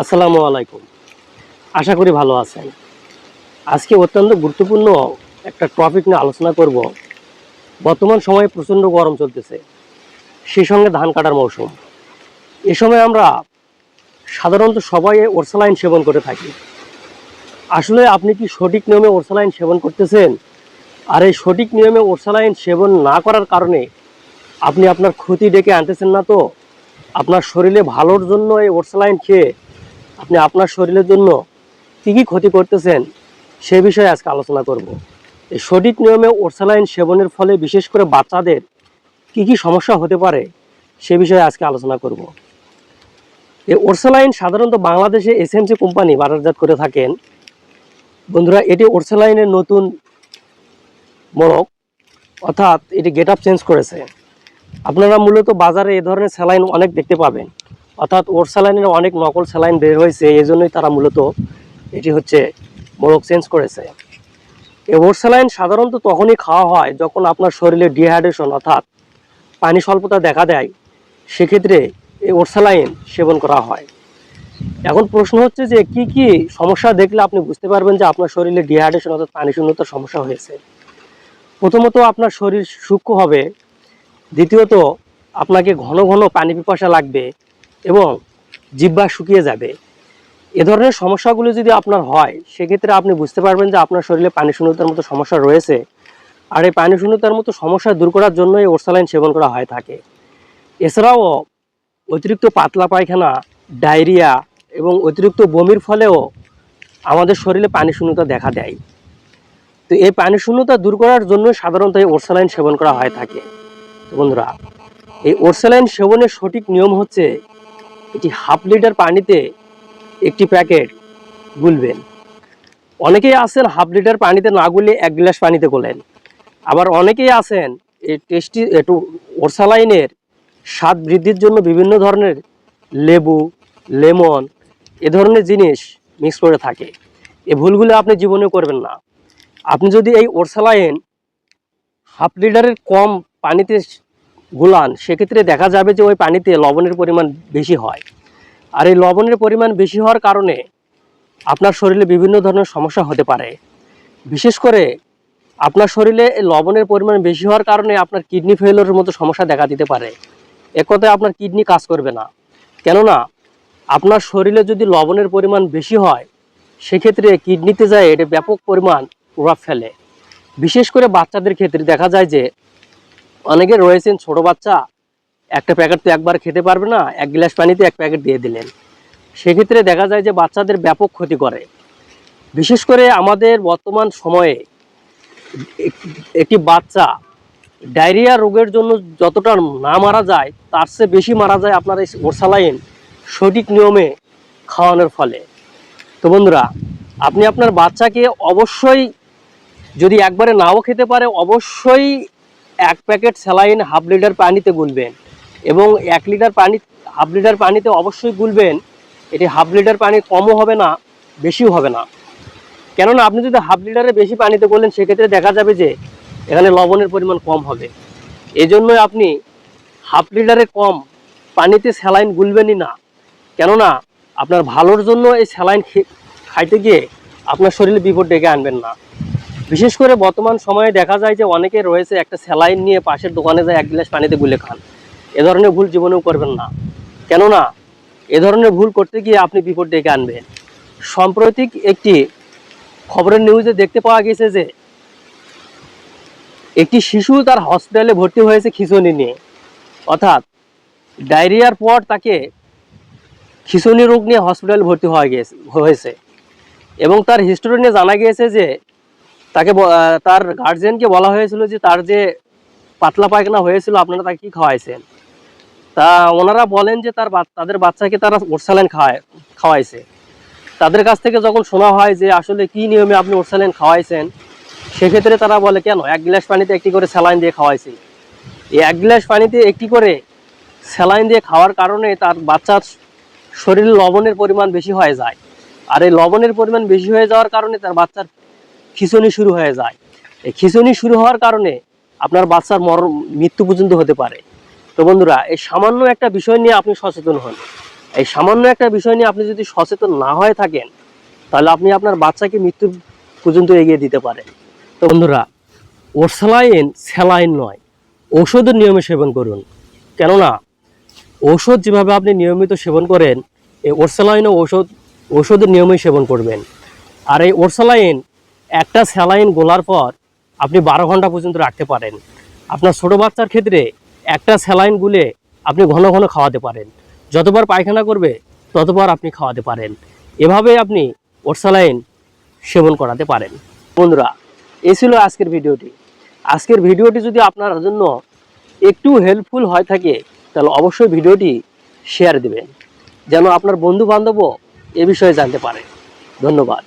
আসসালামু আলাইকুম। আশা করি ভালো আছেন। আজকে অত্যন্ত গুরুত্বপূর্ণ একটা টপিক নিয়ে আলোচনা করব। বর্তমান সময়ে প্রচণ্ড গরম চলতেছে। সেই সঙ্গে ধান কাটার মৌসুম। এ সময় আমরা সাধারণত সবাই ওরসালাইন সেবন করে থাকি। আসলে আপনি কি সঠিক নিয়মে ওরসালাইন সেবন করতেছেন? আর এই সঠিক নিয়মে ওরসালাইন সেবন না করার কারণে আপনি আপনার ক্ষতি ডেকে আনতেছেন না তো? আপনার শরীরে ভালোর জন্য এই ওরসালাইন খেয়ে আপনি আপনার শরীরের জন্য কী কী ক্ষতি করতেছেন, সে বিষয়ে আজকে আলোচনা করব। এই সঠিক নিয়মে ওরসালাইন সেবনের ফলে বিশেষ করে বাচ্চাদের কি কি সমস্যা হতে পারে, সে বিষয়ে আজকে আলোচনা করব। এই ওরসালাইন সাধারণত বাংলাদেশে এসএমসি কোম্পানি বাজারজাত করে থাকেন। বন্ধুরা, এটি ওরসালাইনের নতুন মোড়ক, অর্থাৎ এটি গেট আপ চেঞ্জ করেছে। আপনারা মূলত বাজারে এ ধরনের স্যালাইন অনেক দেখতে পাবেন। অর্থাৎ ওর স্যালাইনের অনেক নকল স্যালাইন বের হয়েছে, এই জন্যই তারা মূলত এটি হচ্ছে মোড়ক চেঞ্জ করেছে। এই ওর স্যালাইন সাধারণত তখনই খাওয়া হয় যখন আপনার শরীরে ডিহাইড্রেশন অর্থাৎ পানি স্বল্পতা দেখা দেয়, সেক্ষেত্রে এই ওর স্যালাইন সেবন করা হয়। এখন প্রশ্ন হচ্ছে যে কি কি সমস্যা দেখলে আপনি বুঝতে পারবেন যে আপনার শরীরে ডিহাইড্রেশন অর্থাৎ পানি শূন্যতার সমস্যা হয়েছে। প্রথমত আপনার শরীর সূক্ষ্ম হবে, দ্বিতীয়ত আপনাকে ঘন ঘন পানি পিপাসা লাগবে এবং জিব্বা শুকিয়ে যাবে। এ ধরনের সমস্যাগুলো যদি আপনার হয়, সেক্ষেত্রে আপনি বুঝতে পারবেন যে আপনার শরীরে পানি শূন্যতার মতো সমস্যা রয়েছে আর এই পানি শূন্যতার মতো সমস্যা দূর করার জন্যই ওরসালাইন সেবন করা হয়ে থাকে। এছাড়াও অতিরিক্ত পাতলা পায়খানা, ডায়রিয়া এবং অতিরিক্ত বমির ফলেও আমাদের শরীরে পানি শূন্যতা দেখা দেয়। তো এই পানি শূন্যতা দূর করার জন্য সাধারণত এই ওরসালাইন সেবন করা হয়ে থাকে। তো বন্ধুরা, এই ওরসালাইন সেবনের সঠিক নিয়ম হচ্ছে এটি হাফ লিটার পানিতে একটি প্যাকেট গুলবেন। অনেকেই আছেন হাফ লিটার পানিতে না গুলে এক গ্লাস পানিতে গোলেন। আবার অনেকেই আছেন এই টেস্টি একটু ওরসালাইনের স্বাদ বৃদ্ধির জন্য বিভিন্ন ধরনের লেবু, লেমন এ ধরনের জিনিস মিক্স করে থাকে। এ ভুলগুলো আপনি জীবনে করবেন না। আপনি যদি এই ওরসালাইন হাফ লিটারের কম পানিতে গুলান, সেক্ষেত্রে দেখা যাবে যে ওই পানিতে লবণের পরিমাণ বেশি হয়। আর এই লবণের পরিমাণ বেশি হওয়ার কারণে আপনার শরীরে বিভিন্ন ধরনের সমস্যা হতে পারে। বিশেষ করে আপনার শরীরে লবণের পরিমাণ বেশি হওয়ার কারণে আপনার কিডনি ফেলোরের মতো সমস্যা দেখা দিতে পারে। এক কথায় আপনার কিডনি কাজ করবে না। কেননা, আপনার শরীরে যদি লবণের পরিমাণ বেশি হয়, সেক্ষেত্রে কিডনিতে যায় এটা ব্যাপক পরিমাণ প্রভাব ফেলে। বিশেষ করে বাচ্চাদের ক্ষেত্রে দেখা যায় যে অনেকে রয়েছেন ছোট বাচ্চা, একটা প্যাকেট তো একবার খেতে পারবে না, এক গ্লাস পানিতে এক প্যাকেট দিয়ে দিলেন। সেক্ষেত্রে দেখা যায় যে বাচ্চাদের ব্যাপক ক্ষতি করে। বিশেষ করে আমাদের বর্তমান সময়ে একটি বাচ্চা ডায়রিয়া রোগের জন্য যতটা না মারা যায়, তার চেয়ে বেশি মারা যায় আপনার এই ওরসালাইন সঠিক নিয়মে খাওয়ানোর ফলে। তো বন্ধুরা, আপনি আপনার বাচ্চাকে অবশ্যই যদি একবারে নাও খেতে পারে, অবশ্যই এক প্যাকেট স্যালাইন হাফ লিটার পানিতে গুলবেন এবং এক লিটার পানি, হাফ লিটার পানিতে অবশ্যই গুলবেন। এটি হাফ লিটার পানি কমও হবে না, বেশিও হবে না। কেননা আপনি যদি হাফ লিটারে বেশি পানিতে করলেন সেক্ষেত্রে দেখা যাবে যে এখানে লবণের পরিমাণ কম হবে। এই জন্যই আপনি হাফ লিটারে কম পানিতে স্যালাইন গুলবেনই না। কেননা আপনার ভালোর জন্য এই স্যালাইন খাইতে গিয়ে আপনার শরীরে বিপদ ডেকে আনবেন না। বিশেষ করে বর্তমান সময়ে দেখা যায় যে অনেকে রয়েছে একটা স্যালাইন নিয়ে পাশের দোকানে যায়, এক গ্লাস পানিতে গুলে খান। এ ধরনের ভুল জীবনেও করবেন না। কেননা, এ ধরনের ভুল করতে গিয়ে আপনি বিপদ ডেকে আনবেন। সাম্প্রতিক একটি খবরের নিউজে দেখতে পাওয়া গেছে যে, একটি শিশু তার হসপিটালে ভর্তি হয়েছে খিঁচুনি নিয়ে। অর্থাৎ, ডায়রিয়ার পর তাকে খিঁচুনি রোগ নিয়ে হসপিটালে ভর্তি হয়ে গিয়েছে হয়েছে। এবং তার হিস্টোরি নিয়ে জানা গিয়েছে যে তাকে তার গার্জেনকে বলা হয়েছিল যে তার যে পাতলা পায়খানা হয়েছিল, আপনারা তাকে কি খাওয়াইছেন? তা ওনারা বলেন যে তার তাদের বাচ্চাকে তারা ওরসালাইন খাওয়ায় খাওয়াইছে। তাদের কাছ থেকে যখন শোনা হয় যে আসলে কি নিয়মে আপনি ওরসালাইন খাওয়াইছেন, সেক্ষেত্রে তারা বলে, কেন? এক গ্লাস পানিতে একটি করে স্যালাইন দিয়ে খাওয়াইছি। এই এক গ্লাস পানিতে একটি করে স্যালাইন দিয়ে খাওয়ার কারণে তার বাচ্চার শরীরে লবণের পরিমাণ বেশি হয়ে যায়। আর এই লবণের পরিমাণ বেশি হয়ে যাওয়ার কারণে তার বাচ্চার খিঁচুনি শুরু হয়ে যায়। এই খিঁচুনি শুরু হওয়ার কারণে আপনার বাচ্চার মরণ, মৃত্যু পর্যন্ত হতে পারে। তো বন্ধুরা, এই সামান্য একটা বিষয় নিয়ে আপনি সচেতন হন। এই সামান্য একটা বিষয় নিয়ে আপনি যদি সচেতন না হয়ে থাকেন, তাহলে আপনি আপনার বাচ্চাকে মৃত্যু পর্যন্ত এগিয়ে দিতে পারেন তো বন্ধুরা, ওরসালাইন স্যালাইন নয়, ঔষধের নিয়মে সেবন করুন। কেননা, ঔষধ যেভাবে আপনি নিয়মিত সেবন করেন, এই ওরসালাইনও ঔষধ, ঔষধের নিয়মেই সেবন করবেন। আর এই ওরসালাইন একটা স্যালাইন গোলার পর আপনি বারো ঘণ্টা পর্যন্ত রাখতে পারেন। আপনার ছোটো বাচ্চার ক্ষেত্রে একটা স্যালাইন গুলে আপনি ঘন ঘন খাওয়াতে পারেন। যতবার পায়খানা করবে, ততবার আপনি খাওয়াতে পারেন। এভাবে আপনি ওর স্যালাইন সেবন করাতে পারেন। বন্ধুরা এই ছিল আজকের ভিডিওটি। আজকের ভিডিওটি যদি আপনার জন্য একটু হেল্পফুল হয় থাকে, তাহলে অবশ্যই ভিডিওটি শেয়ার দিবেন। যেন আপনার বন্ধু বান্ধবও এ বিষয়ে জানতে পারে। ধন্যবাদ।